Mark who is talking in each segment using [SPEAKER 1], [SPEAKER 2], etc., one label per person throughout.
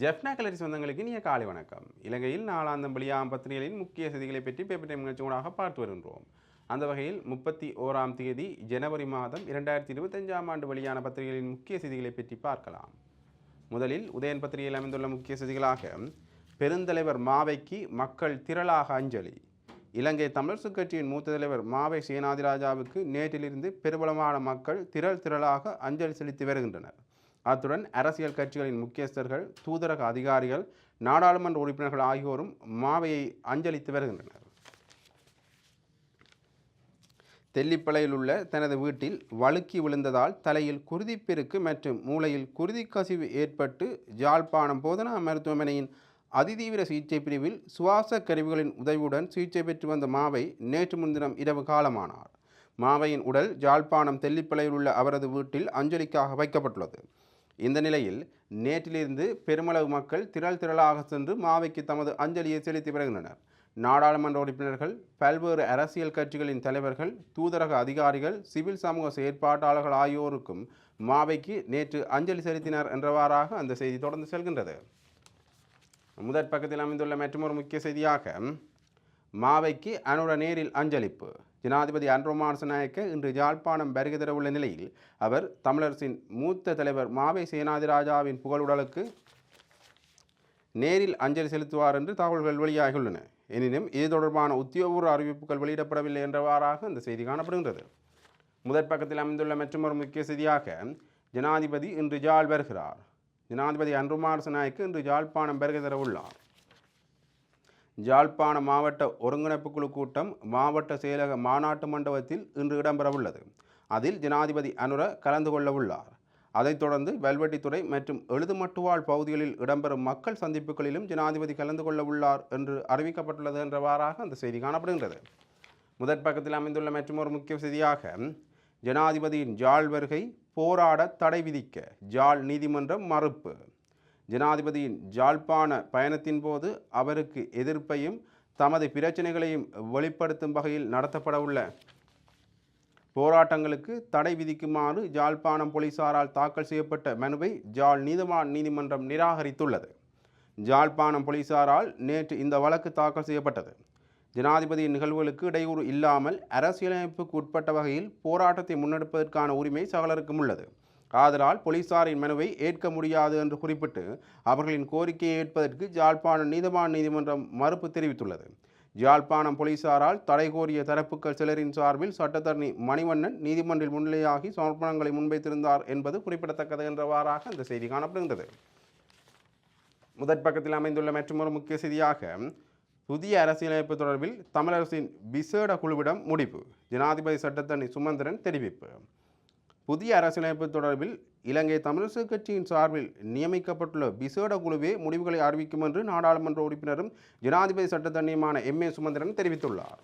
[SPEAKER 1] ஜெஃப்னா கலரி சொந்தங்களுக்கு இனிய காலை வணக்கம். இலங்கையில் நாளாந்தம் வெளியாம் பத்திரிகைகளின் முக்கிய செய்திகளை பற்றி பேப்பர் டைம் நிகழ்ச்சியோடாக பார்த்து வருகின்றோம். அந்த வகையில் முப்பத்தி ஓராம் தேதி ஜனவரி மாதம் இரண்டாயிரத்தி இருபத்தஞ்சாம் ஆண்டு வெளியான பத்திரிகைகளின் முக்கிய செய்திகளை பற்றி பார்க்கலாம். முதலில் உதயன் பத்திரிகையில் அமைந்துள்ள முக்கிய செய்திகளாக பெருந்தலைவர் மாவைக்கு மக்கள் திரளாக அஞ்சலி. இலங்கை தமிழரசு கட்சியின் மூத்த தலைவர் மாவை சேனாதிராஜாவுக்கு நேற்றிலிருந்து பெருபலமான மக்கள் திரள் திரளாக அஞ்சலி செலுத்தி வருகின்றனர். அத்துடன் அரசியல் கட்சிகளின் முக்கியஸ்தர்கள் தூதரக அதிகாரிகள் நாடாளுமன்ற உறுப்பினர்கள் ஆகியோரும் மாவையை அஞ்சலித்து வருகின்றனர். தெல்லிப்பளையில் உள்ள தனது வீட்டில் வழுக்கி விழுந்ததால் தலையில் குருதிப்பெருக்கு மற்றும் மூளையில் குருதி கசிவு ஏற்பட்டு ஜாழ்ப்பாணம் போதனா மருத்துவமனையின் அதிதீவிர சிகிச்சை பிரிவில் சுவாச கருவிகளின் உதவியுடன் சிகிச்சை பெற்று வந்த மாவை நேற்று முன்தினம் இரவு காலமானார். மாவையின் உடல் ஜாழ்ப்பாணம் தெல்லிப்பளையில் உள்ள அவரது வீட்டில் அஞ்சலிக்காக வைக்கப்பட்டுள்ளது. இந்த நிலையில் நேற்றிலிருந்து பெருமளவு மக்கள் திரள் திரளாக சென்று மாவைக்கு தமது அஞ்சலியை செலுத்தி வருகின்றனர். நாடாளுமன்ற உறுப்பினர்கள் பல்வேறு அரசியல் கட்சிகளின் தலைவர்கள் தூதரக அதிகாரிகள் சிவில் சமூக செயற்பாட்டாளர்கள் ஆகியோருக்கும் மாவைக்கு நேற்று அஞ்சலி செலுத்தினர் என்றவாறாக அந்த செய்தி தொடர்ந்து செல்கின்றது. முதற் பக்கத்தில் அமைந்துள்ள மற்றொரு முக்கிய செய்தியாக மாவைக்கு அனுட நேரில் அஞ்சலிப்பு. ஜனாதிபதி அன்ரோமான் நாயக்க இன்று யாழ்ப்பாணம் வருகை தரவுள்ள நிலையில் அவர் தமிழரசின் மூத்த தலைவர் மாவை சேனாதிராஜாவின் புகழுடலுக்கு நேரில் அஞ்சலி செலுத்துவார் என்று தகவல்கள் வெளியாகியுள்ளன. எனினும் இது தொடர்பான உத்தியோகபூர்வ அறிவிப்புகள் வெளியிடப்படவில்லை என்றவாறாக இந்த செய்தி காணப்படுகின்றது. முதற் பக்கத்தில் அமைந்துள்ள மற்றொரு முக்கிய செய்தியாக ஜனாதிபதி இன்று ஜாழ் வருகிறார். ஜனாதிபதி அன்ருமார் நாயக்கு இன்று ஜாழ்ப்பாணம் வருகை தர உள்ளார் ஜாழ்ப்பாண மாவட்ட ஒருங்கிணைப்பு குழு கூட்டம் மாவட்ட செயலக மாநாட்டு மண்டபத்தில் இன்று இடம்பெறவுள்ளது. அதில் ஜனாதிபதி அனுர கலந்து கொள்ளவுள்ளார். அதைத் தொடர்ந்து வெல்வெட்டித்துறை மற்றும் எழுதுமட்டுவாழ் பகுதிகளில் இடம்பெறும் மக்கள் சந்திப்புகளிலும் ஜனாதிபதி கலந்து கொள்ளவுள்ளார் என்று அறிவிக்கப்பட்டுள்ளது என்றவாறாக அந்த செய்தி காணப்படுகின்றது. முதற் பக்கத்தில் அமைந்துள்ள மற்றொரு முக்கிய செய்தியாக ஜனாதிபதியின் ஜாழ் வருகை போராட தடை விதிக்க ஜாழ் நீதிமன்றம் மறுப்பு. ஜனாதிபதியின் ஜாழ்ப்பாண பயணத்தின் போது அவருக்கு எதிர்ப்பையும் தமது பிரச்சனைகளையும் வெளிப்படுத்தும் வகையில் நடத்தப்படவுள்ள போராட்டங்களுக்கு தடை விதிக்குமாறு ஜாழ்ப்பாணம் போலீசாரால் தாக்கல் செய்யப்பட்ட மனுவை ஜாழ் நீதிவான் நீதிமன்றம் நிராகரித்துள்ளது. ஜாழ்ப்பாணம் போலீசாரால் நேற்று இந்த வழக்கு தாக்கல் செய்யப்பட்டது. ஜனாதிபதியின் நிகழ்வுகளுக்கு இடையூறு இல்லாமல் அரசியலமைப்புக்கு உட்பட்ட வகையில் போராட்டத்தை முன்னெடுப்பதற்கான உரிமை சகலருக்கும் உள்ளது. ஆதலால் போலீசாரின் மனுவை ஏற்க முடியாது என்று குறிப்பிட்டு அவர்களின் கோரிக்கையை ஏற்பதற்கு ஜாழ்ப்பாணம் நீதவான் நீதிமன்றம் மறுப்பு தெரிவித்துள்ளது. ஜாழ்ப்பாணம் போலீசாரால் தடை கோரிய தரப்புகள் சிலரின் சார்பில் சட்டத்தரணி மணிவண்ணன் நீதிமன்றில் முன்னிலையாகி சமர்ப்பணங்களை முன்வைத்திருந்தார் என்பது குறிப்பிடத்தக்கது என்றவாறாக அந்த செய்தி காணப்படுகின்றது. முதற் பக்கத்தில் அமைந்துள்ள மற்றொரு முக்கிய செய்தியாக புதிய அரசியலமைப்பு தொடர்பில் தமிழரசின் விசேட குழுவிடம் முடிவு. ஜனாதிபதி சட்டத்தரணி சுமந்திரன் தெரிவிப்பு. புதிய அரசியலமைப்பு தொடர்பில் இலங்கை தமிழரசு கட்சியின் சார்பில் நியமிக்கப்பட்டுள்ள விசேட குழுவே முடிவுகளை அறிவிக்கும் என்று நாடாளுமன்ற உறுப்பினரும் ஜனாதிபதி சட்டத்தண்ணியுமான எம். ஏ. சுமந்திரன் தெரிவித்துள்ளார்.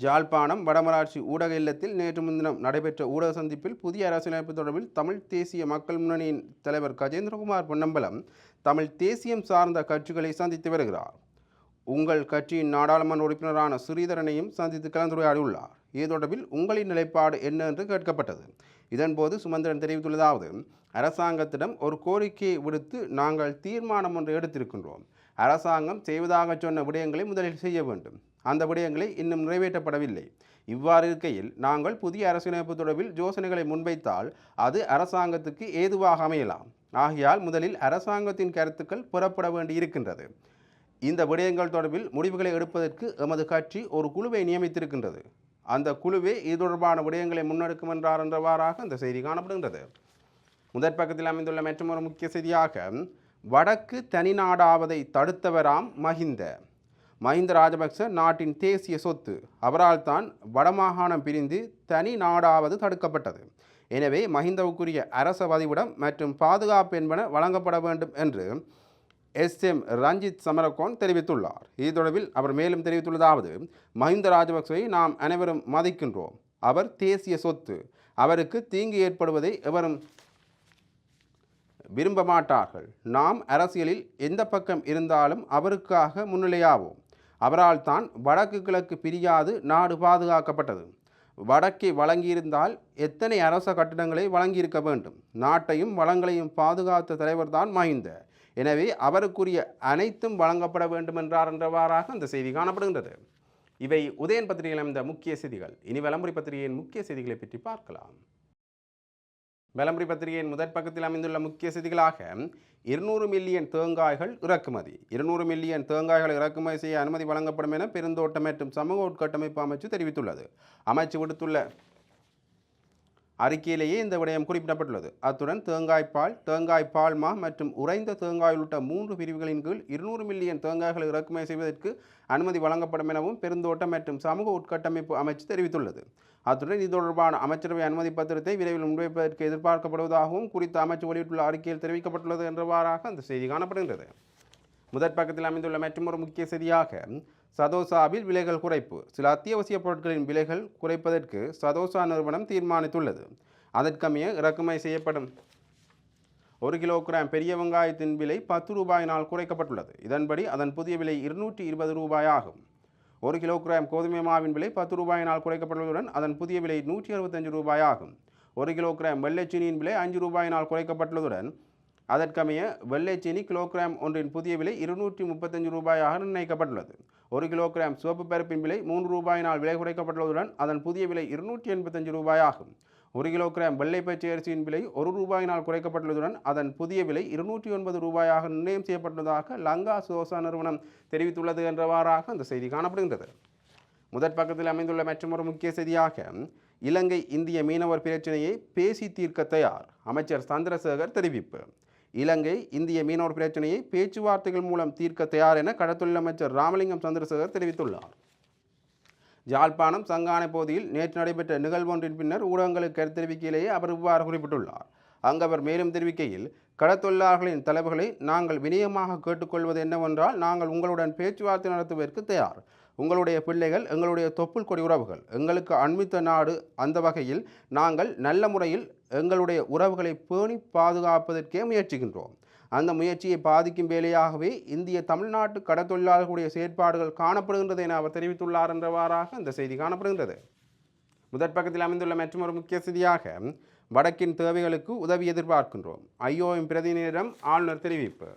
[SPEAKER 1] ஜாழ்ப்பாணம் வடமராட்சி ஊடக இல்லத்தில் நேற்று முன்தினம் நடைபெற்ற ஊடக சந்திப்பில் புதிய அரசியலமைப்பு தொடர்பில் தமிழ் தேசிய மக்கள் முன்னணியின் தலைவர் கஜேந்திரகுமார் பொன்னம்பலம் தமிழ் தேசியம் சார்ந்த கட்சிகளை சந்தித்து வருகிறார். உங்கள் கட்சியின் நாடாளுமன்ற உறுப்பினரான ஸ்ரீதரனையும் சந்தித்து கலந்துரையாடியுள்ளார். இது தொடர்பில் உங்களின் நிலைப்பாடு என்ன என்று கேட்கப்பட்டது. இதன்போது சுமந்திரன் தெரிவித்துள்ளதாவது அரசாங்கத்திடம் ஒரு கோரிக்கையை விடுத்து நாங்கள் தீர்மானம் ஒன்று எடுத்திருக்கின்றோம். அரசாங்கம் செய்வதாக சொன்ன விடயங்களை முதலில் செய்ய வேண்டும். அந்த விடயங்களை இன்னும் நிறைவேற்றப்படவில்லை. இவ்வாறு இருக்கையில் நாங்கள் புதிய அரசியலமைப்பு தொடர்பில் யோசனைகளை முன்வைத்தால் அது அரசாங்கத்துக்கு ஏதுவாக அமையலாம். ஆகையால் முதலில் அரசாங்கத்தின் கருத்துக்கள் புறப்பட வேண்டி இருக்கின்றது. இந்த விடயங்கள் தொடர்பில் முடிவுகளை எடுப்பதற்கு எமது கட்சி ஒரு குழுவை நியமித்திருக்கின்றது. அந்த குழுவே இது தொடர்பான விடயங்களை முன்னெடுக்கும் என்றார் என்றவாறாக அந்த செய்தி காணப்படுகின்றது. முதற் பக்கத்தில் அமைந்துள்ள மற்றொரு முக்கிய செய்தியாக வடக்கு தனிநாடாவதை தடுத்தவராம் மஹிந்த. மஹிந்த ராஜபக்ச நாட்டின் தேசிய சொத்து. அவரால் தான் வடமாகாணம் பிரிந்து தனி நாடாவது தடுக்கப்பட்டது. எனவே மஹிந்தவுக்குரிய அரச பதிவிடம் மற்றும் பாதுகாப்பு என்பன வழங்கப்பட வேண்டும் என்று எஸ் எம் ரஞ்சித் சமரகோன் தெரிவித்துள்ளார். இது தொடர்பில் அவர் மேலும் தெரிவித்துள்ளதாவது மஹிந்த ராஜபக்சவை நாம் அனைவரும் மதிக்கின்றோம். அவர் தேசிய சொத்து. அவருக்கு தீங்கு ஏற்படுவதை எவரும் விரும்ப மாட்டார்கள் நாம் அரசியலில் எந்த பக்கம் இருந்தாலும் அவருக்காக முன்னிலையாவோம். அவரால் தான் வடக்கு கிழக்கு பிரியாது நாடு பாதுகாக்கப்பட்டது. வடக்கே வழங்கியிருந்தால் எத்தனை அரச கட்டிடங்களை வழங்கியிருக்க வேண்டும்? நாட்டையும் வளங்களையும் பாதுகாத்த தலைவர்தான் மஹிந்த. எனவே அவருக்குரிய அனைத்தும் வழங்கப்பட வேண்டும் என்றார் என்றவாறாக அந்த செய்தி காணப்படுகின்றது. இவை உதயன் பத்திரிகையில் அமைந்த முக்கிய செய்திகள். இனி வலம்புரி பத்திரிகையின் முக்கிய செய்திகளை பற்றி பார்க்கலாம். வலம்புரி பத்திரிகையின் முதற் பக்கத்தில் அமைந்துள்ள முக்கிய செய்திகளாக இருநூறு மில்லியன் தேங்காய்கள் இறக்குமதி. இருநூறு மில்லியன் தேங்காய்களை இறக்குமதி செய்ய அனுமதி வழங்கப்படும் என பெருந்தோட்டம் மற்றும் சமூக உட்கட்டமைப்பு அமைச்சு தெரிவித்துள்ளது. அமைச்சு விடுத்துள்ள அறிக்கையிலேயே இந்த விடயம் குறிப்பிடப்பட்டுள்ளது. அத்துடன் தேங்காய் பால் தேங்காய் பால்மா மற்றும் உறைந்த தேங்காய் உள்ளிட்ட மூன்று பிரிவுகளின் கீழ் இருநூறு மில்லியன் தேங்காய்களை இறக்குமதி செய்வதற்கு அனுமதி வழங்கப்படும் எனவும் பெருந்தோட்டம் மற்றும் சமூக உட்கட்டமைப்பு அமைச்சு தெரிவித்துள்ளது. அத்துடன் இது தொடர்பான அமைச்சரவை அனுமதி பத்திரத்தை விரைவில் முன்வைப்பதற்கு எதிர்பார்க்கப்படுவதாகவும் குறித்த அமைச்சு வெளியிட்டுள்ள அறிக்கையில் தெரிவிக்கப்பட்டுள்ளது என்றவாறாக அந்த செய்தி காணப்படுகின்றது. முதற் பக்கத்தில் அமைந்துள்ள மற்றொரு முக்கிய செய்தியாக சதோசாவில் விலைகள் குறைப்பு. சில அத்தியாவசிய பொருட்களின் விலைகள் குறைப்பதற்கு சதோசா நிறுவனம் தீர்மானித்துள்ளது. அதற்கமைய இறக்குமதி செய்யப்படும். ஒரு கிலோகிராம் பெரிய வெங்காயத்தின் விலை பத்து ரூபாயினால் குறைக்கப்பட்டுள்ளது. இதன்படி அதன் புதிய விலை இருநூற்றி இருபது ரூபாய் ஆகும். ஒரு கிலோகிராம் கோதுமை மாவின் விலை பத்து ரூபாயினால் குறைக்கப்பட்டுள்ளதுடன் அதன் புதிய விலை நூற்றி அறுபத்தஞ்சு ரூபாய் ஆகும். ஒரு கிலோகிராம் வெள்ளைச்சீனியின் விலை அஞ்சு ரூபாயினால் குறைக்கப்பட்டுள்ளதுடன் அதற்கமைய வெள்ளைச்சீனி கிலோகிராம் ஒன்றின் புதிய விலை இருநூற்றி முப்பத்தஞ்சு ரூபாயாக நிர்ணயிக்கப்பட்டுள்ளது. ஒரு கிலோகிராம் சிவப்பு பருப்பின் விலை மூன்று ரூபாயினால் விலை குறைக்கப்பட்டுள்ளதுடன் அதன் புதிய விலை இருநூற்றி எண்பத்தஞ்சு ரூபாயாகும். ஒரு கிலோகிராம் வெள்ளை பச்சை அரிசியின் விலை ஒரு ரூபாயினால் குறைக்கப்பட்டுள்ளதுடன் அதன் புதிய விலை இருநூற்றி ஒன்பது ரூபாயாக நிர்ணயம் செய்யப்பட்டுள்ளதாக லங்கா சோசா நிறுவனம் தெரிவித்துள்ளது என்றவாறாக அந்த செய்தி காணப்படுகின்றது. முதற் பக்கத்தில் அமைந்துள்ள மற்றொரு முக்கிய செய்தியாக இலங்கை இந்திய மீனவர் பிரச்சினையை பேசி தீர்க்க தயார் அமைச்சர் சந்திரசேகர் தெரிவிப்பு. இலங்கை இந்திய மீனவர் பிரச்சினையை பேச்சுவார்த்தைகள் மூலம் தீர்க்க தயார் என கடத்தொழில் அமைச்சர் ராமலிங்கம் சந்திரசேகர் தெரிவித்துள்ளார். யாழ்ப்பாணம் சங்கானை பகுதியில் நேற்று நடைபெற்ற நிகழ்வொன்றின் பின்னர் ஊடகங்களுக்கு கருத்து தெரிவிக்கையிலேயே அவர் இவ்வாறு குறிப்பிட்டுள்ளார். அங்கு அவர் மேலும் தெரிவிக்கையில் கடத்தொழிலாளர்களின் தலைவர்களை நாங்கள் வினயமாக கேட்டுக்கொள்வது என்னவென்றால் நாங்கள் உங்களுடன் பேச்சுவார்த்தை நடத்துவதற்கு தயார். உங்களுடைய பிள்ளைகள் எங்களுடைய தொப்புள் கொடி உறவுகள் எங்களுக்கு அண்மித்த நாடு அந்த வகையில் நாங்கள் நல்ல முறையில் எங்களுடைய உறவுகளை பேணி பாதுகாப்பதற்கே முயற்சிக்கின்றோம். அந்த முயற்சியை பாதிக்கும் வேலையாகவே இந்திய தமிழ்நாட்டு கடத்தொழிலாளர்களுடைய செயற்பாடுகள் காணப்படுகின்றது என அவர் தெரிவித்துள்ளார் என்றவாறாக இந்த செய்தி காணப்படுகின்றது. முதற் பக்கத்தில் அமைந்துள்ள மற்றொரு முக்கிய செய்தியாக வடக்கின் தேவைகளுக்கு உதவி எதிர்பார்க்கின்றோம். ஐயோவின் பிரதிநிதியிடம் ஆளுநர் தெரிவிப்பு.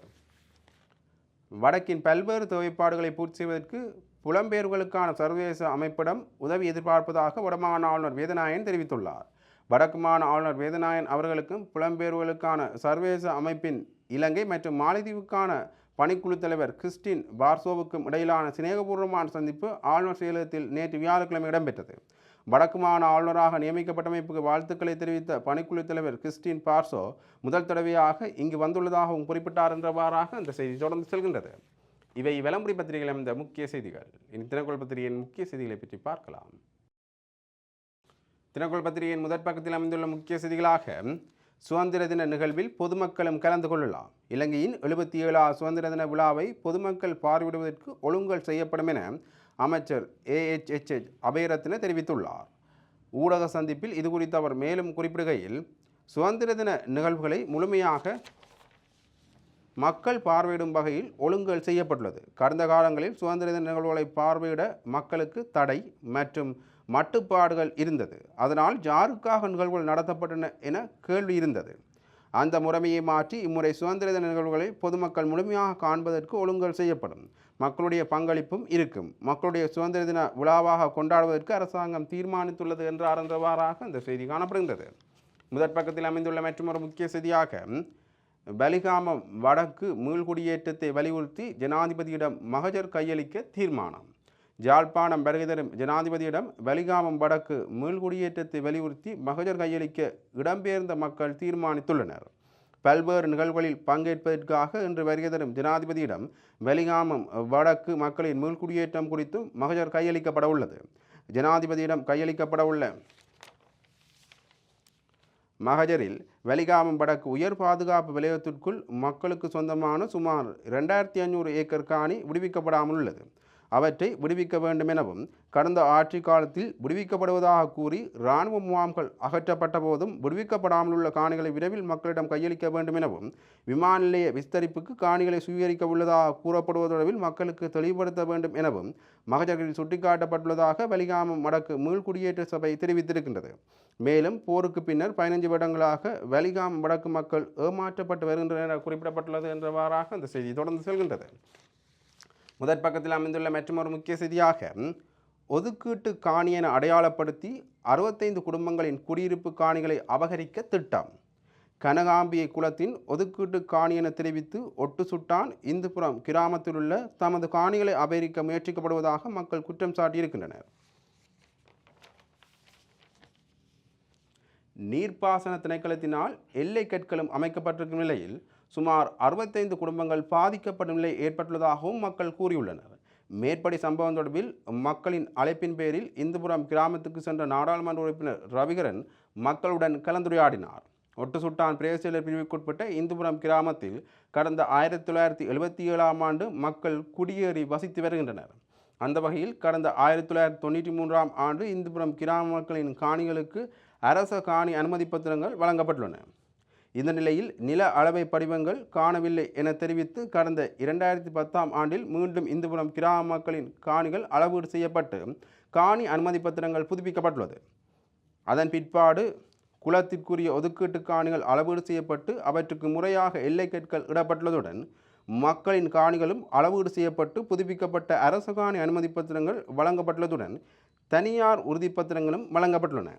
[SPEAKER 1] வடக்கின் பல்வேறு தேவைப்பாடுகளை பூர்த்தி செய்வதற்கு புலம்பெயர்களுக்கான சர்வதேச அமைப்பிடம் உதவி எதிர்பார்ப்பதாக வடமாகாண ஆளுநர் வேதநாயன் தெரிவித்துள்ளார். வடக்கு மாகாண ஆளுநர் வேதநாயன் அவர்களுக்கும் புலம்பெயர்களுக்கான சர்வதேச அமைப்பின் இலங்கை மற்றும் மாலைதீவுக்கான பணிக்குழு தலைவர் கிறிஸ்டின் பார்சோவுக்கும் இடையிலான சிநேகபூர்வமான சந்திப்பு ஆளுநர் செயலகத்தில் நேற்று வியாழக்கிழமை இடம்பெற்றது. வடக்கு மாகாண ஆளுநராக நியமிக்கப்பட்டமைப்புக்கு வாழ்த்துக்களை தெரிவித்த பணிக்குழு தலைவர் கிறிஸ்டின் பார்சோ முதல் தடவையாக இங்கு வந்துள்ளதாகவும் குறிப்பிட்டார் என்றவாறாக இந்த செய்தி தொடர்ந்து செல்கின்றது. இவை விளம்பரி பத்திரிகையில் அமைந்த முக்கிய செய்திகள். இனி தினக்குள் பத்திரிகையின் முக்கிய செய்திகளை பற்றி பார்க்கலாம். தினக்குள் பத்திரிகையின் முதற் பக்கத்தில் அமைந்துள்ள முக்கிய செய்திகளாக சுதந்திர தின நிகழ்வில் பொதுமக்களும் கலந்து கொள்ளலாம். இலங்கையின் எழுபத்தி ஏழாவது சுதந்திர தின விழாவை பொதுமக்கள் பார்வையிடுவதற்கு ஒழுங்கல் செய்யப்படும் என அமைச்சர் ஏஎச்எச்எச் அபயரத்ன தெரிவித்துள்ளார். ஊடக சந்திப்பில் இது குறித்து அவர் மேலும் குறிப்பிடுகையில் சுதந்திர தின நிகழ்வுகளை முழுமையாக மக்கள் பார்வையிடும் வகையில் ஒழுங்குகள் செய்யப்பட்டுள்ளது. கடந்த காலங்களில் சுதந்திர தின நிகழ்வுகளை பார்வையிட மக்களுக்கு தடை மற்றும் மட்டுப்பாடுகள் இருந்தது. அதனால் யாருக்காக நிகழ்வுகள் நடத்தப்பட்டன என கேள்வி இருந்தது. அந்த முறைமையை மாற்றி இம்முறை சுதந்திர தின நிகழ்வுகளை பொதுமக்கள் முழுமையாக காண்பதற்கு ஒழுங்குகள் செய்யப்படும். மக்களுடைய பங்களிப்பும் இருக்கும். மக்களுடைய சுதந்திர தின விழாவாக கொண்டாடுவதற்கு அரசாங்கம் தீர்மானித்துள்ளது என்றார் என்றவாறாக இந்த செய்தி காணப்படுகின்றது. முதற் பக்கத்தில் அமைந்துள்ள மற்றொரு முக்கிய செய்தியாக பலிகாம வடக்கு மீள்குடியேற்றத்தை வலியுறுத்தி ஜனாதிபதியிடம் மகஜர் கையளிக்க தீர்மானம். ஜாழ்ப்பாணம் வருகை ஜனாதிபதியிடம் வலிகாமம் வடக்கு மீள்குடியேற்றத்தை வலியுறுத்தி மகஜர் கையளிக்க இடம்பெயர்ந்த மக்கள் தீர்மானித்துள்ளனர். பல்வேறு நிகழ்வுகளில் பங்கேற்பதற்காக இன்று வருகை தரும் ஜனாதிபதியிடம் வலிகாமம் வடக்கு மக்களின் மீள்குடியேற்றம் குறித்தும் மகஜர் கையளிக்கப்பட உள்ளது ஜனாதிபதியிடம் கையளிக்கப்பட உள்ள மகஜரில் வலிகாமம் வடக்கு உயர் பாதுகாப்பு வலயத்திற்குள் மக்களுக்கு சொந்தமான சுமார் ரெண்டாயிரத்தி ஐநூறு ஏக்கர் காணி விடுவிக்கப்படாமல் உள்ளது அவற்றை விடுவிக்க வேண்டும் எனவும் கடந்த ஆட்சி காலத்தில் விடுவிக்கப்படுவதாக கூறி இராணுவ முகாம்கள் அகற்றப்பட்ட போதும் விடுவிக்கப்படாமல் உள்ள காணிகளை விரைவில் மக்களிடம் கையளிக்க வேண்டும் எனவும் விமான நிலைய விஸ்தரிப்புக்கு காணிகளை சுவீகரிக்க உள்ளதாக கூறப்படுவது தொடர்பில் மக்களுக்கு தெளிவுபடுத்த வேண்டும் எனவும் மகஜர்களில் சுட்டிக்காட்டப்பட்டுள்ளதாக வலிகாமம் வடக்கு மீள்குடியேற்ற சபை தெரிவித்திருக்கின்றது. மேலும் போருக்கு பின்னர் பதினைஞ்சு வருடங்களாக வலிகாம் வடக்கு மக்கள் ஏமாற்றப்பட்டு வருகின்றனர் என குறிப்பிடப்பட்டுள்ளது என்றவாறாக அந்த செய்தி தொடர்ந்து செல்கின்றது. முதற் பக்கத்தில் அமைந்துள்ள மற்றொரு முக்கிய செய்தியாக ஒதுக்கீட்டு காணியென அடையாளப்படுத்தி அறுபத்தைந்து குடும்பங்களின் குடியிருப்பு காணிகளை அபகரிக்க திட்டம். கனகாம்பியை குளத்தின் ஒதுக்கீட்டு காணி என தெரிவித்து ஒட்டு சுட்டான் இந்துபுரம் கிராமத்தில் உள்ள தமது காணிகளை அபகரிக்க முயற்சிக்கப்படுவதாக மக்கள் குற்றம் சாட்டியிருக்கின்றனர். நீர்ப்பாசன திணைக்களத்தினால் எல்லை கற்களும் அமைக்கப்பட்டிருக்கும் நிலையில் சுமார் அறுபத்தைந்து குடும்பங்கள் பாதிக்கப்படும் நிலை ஏற்பட்டுள்ளதாகவும் மக்கள் கூறியுள்ளனர். மேற்படி சம்பவம் தொடர்பில் மக்களின் அழைப்பின் பேரில் இந்துபுரம் கிராமத்துக்கு சென்ற நாடாளுமன்ற உறுப்பினர் ரவிகரன் மக்களுடன் கலந்துரையாடினார். ஒட்டு சுட்டான் பிரேசியலர் பிரிவுக்குட்பட்ட இந்துபுரம் கிராமத்தில் கடந்த ஆயிரத்தி தொள்ளாயிரத்தி எழுபத்தி ஏழாம் ஆண்டு மக்கள் குடியேறி வசித்து வருகின்றனர். அந்த வகையில் கடந்த ஆயிரத்தி தொள்ளாயிரத்தி தொண்ணூற்றி மூன்றாம் ஆண்டு இந்துபுரம் கிராம மக்களின் காணிகளுக்கு அரச காணி அனுமதி பத்திரங்கள் வழங்கப்பட்டுள்ளன. இந்த நிலையில் நில அளவை படிவங்கள் காணவில்லை என தெரிவித்து கடந்த இரண்டாயிரத்தி பத்தாம் ஆண்டில் மீண்டும் இந்துபுரம் கிராம மக்களின் காணிகள் அளவீடு செய்யப்பட்டு காணி அனுமதி பத்திரங்கள் புதுப்பிக்கப்பட்டுள்ளது. அதன் பிற்பாடு குலத்திற்குரிய ஒதுக்கீட்டு காணிகள் அளவீடு செய்யப்பட்டு அவற்றுக்கு முறையாக எல்லை கற்கள் இடப்பட்டுள்ளதுடன் மக்களின் காணிகளும் அளவீடு செய்யப்பட்டு புதுப்பிக்கப்பட்ட அரசு காணி அனுமதி பத்திரங்கள் வழங்கப்பட்டுள்ளதுடன் தனியார் உறுதிப்பத்திரங்களும் வழங்கப்பட்டுள்ளன.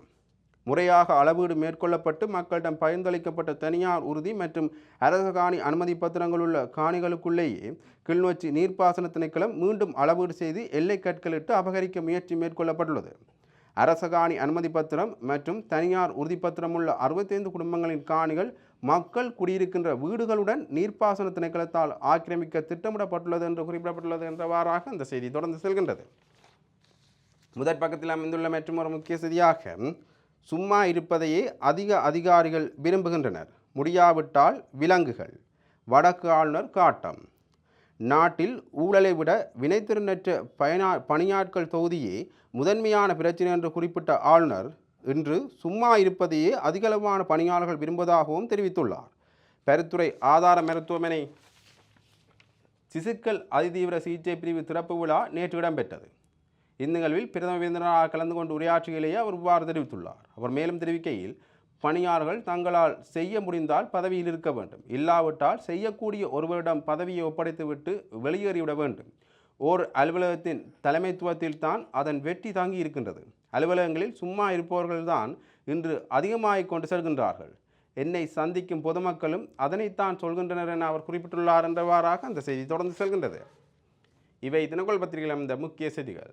[SPEAKER 1] முறையாக அளவீடு மேற்கொள்ளப்பட்டு மக்களிடம் பகிர்ந்தளிக்கப்பட்ட தனியார் உறுதி மற்றும் அரசு காணி அனுமதி பத்திரங்கள் உள்ள காணிகளுக்குள்ளேயே கிளிநொச்சி நீர்ப்பாசன திணைக்களம் மீண்டும் அளவீடு செய்து எல்லை கற்களிட்டு அபகரிக்க முயற்சி மேற்கொள்ளப்பட்டுள்ளது. அரச காணி அனுமதி பத்திரம் மற்றும் தனியார் உறுதிப்பத்திரம் உள்ள அறுபத்தைந்து குடும்பங்களின் காணிகள் மக்கள் குடியிருக்கின்ற வீடுகளுடன் நீர்ப்பாசன திணைக்களத்தால் ஆக்கிரமிக்க திட்டமிடப்பட்டுள்ளது என்று குறிப்பிடப்பட்டுள்ளது என்றவாறாக அந்த செய்தி தொடர்ந்து செல்கின்றது. முதற் பக்கத்தில் அமைந்துள்ள மற்றும் ஒரு முக்கிய செய்தியாக சும்மா இருப்பதையே அதிக அதிகாரிகள் விரும்புகின்றனர். முடியாவிட்டால் விலங்குகள். வடக்கு ஆளுநர் காட்டம். நாட்டில் ஊழலை விட வினைத்திறனற்ற பயனா பணியாட்கள் தொகுதியே முதன்மையான பிரச்சனை என்று குறிப்பிட்ட ஆளுநர் இன்று சும்மா இருப்பதையே அதிகளவான பணியாளர்கள் விரும்புவதாகவும் தெரிவித்துள்ளார். பெருத்துறை ஆதார மருத்துவமனை சிசுக்கள் அதிதீவிர சிகிச்சை பிரிவு திறப்பு விழா நேற்று இடம்பெற்றது. இந்நிகழ்வில் பிரதம விருந்தினராக கலந்து கொண்டு உரையாற்றுகையிலேயே அவர் இவ்வாறு தெரிவித்துள்ளார். அவர் மேலும் தெரிவிக்கையில் பணியாளர்கள் தங்களால் செய்ய முடிந்தால் பதவியில் இருக்க வேண்டும். இல்லாவிட்டால் செய்யக்கூடிய ஒருவரிடம் பதவியை ஒப்படைத்துவிட்டு வெளியேறிவிட வேண்டும். ஓர் அலுவலகத்தின் தலைமைத்துவத்தில் தான் அதன் வெற்றி தாங்கி இருக்கின்றது. அலுவலகங்களில் சும்மா இருப்பவர்கள்தான் இன்று அதிகமாகிக் கொண்டு செல்கின்றார்கள். என்னை சந்திக்கும் பொதுமக்களும் அதனைத்தான் சொல்கின்றனர் என அவர் குறிப்பிட்டுள்ளார் என்றவாறாக அந்த செய்தி தொடர்ந்து செல்கின்றது. இவை தினகோல் பத்திரிகையில் அமைந்த முக்கிய செய்திகள்.